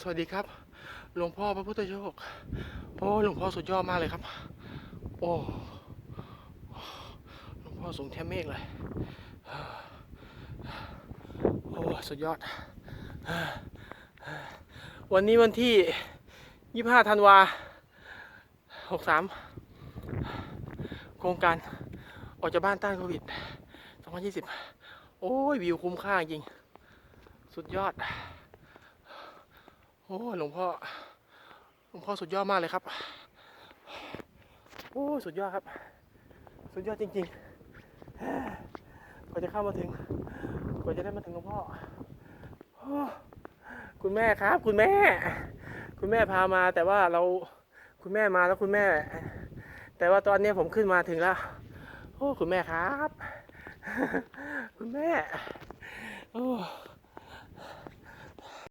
สวัสดีครับ หลวงพ่อพระพุทธโชค โอ้หลวงพ่อสุดยอดมากเลยครับ โอ้หลวงพ่อสูงเทียมเมฆเลย โอ้สุดยอด วันนี้วันที่ 25 ธันวา 63 โครงการออกจากบ้านต้านโควิด 2020 โอ้ย วิวคุ้มค่าจริง สุดยอด โอ้หลวงพ่อหลวงพ่อสุดยอดมากเลยครับ โอ้สุดยอดครับ สุดยอดจริงๆกว่าจะเข้ามาถึงกว่าจะได้มาถึงหลวงพ่อคุณแม่ครับ คุณแม่ คุณแม่พามาแต่ว่าเราคุณแม่มาแล้วคุณแม่ แต่ว่าตอนนี้ผมขึ้นมาถึงแล้ว โอ้คุณแม่ครับ คุณแม่ โอ้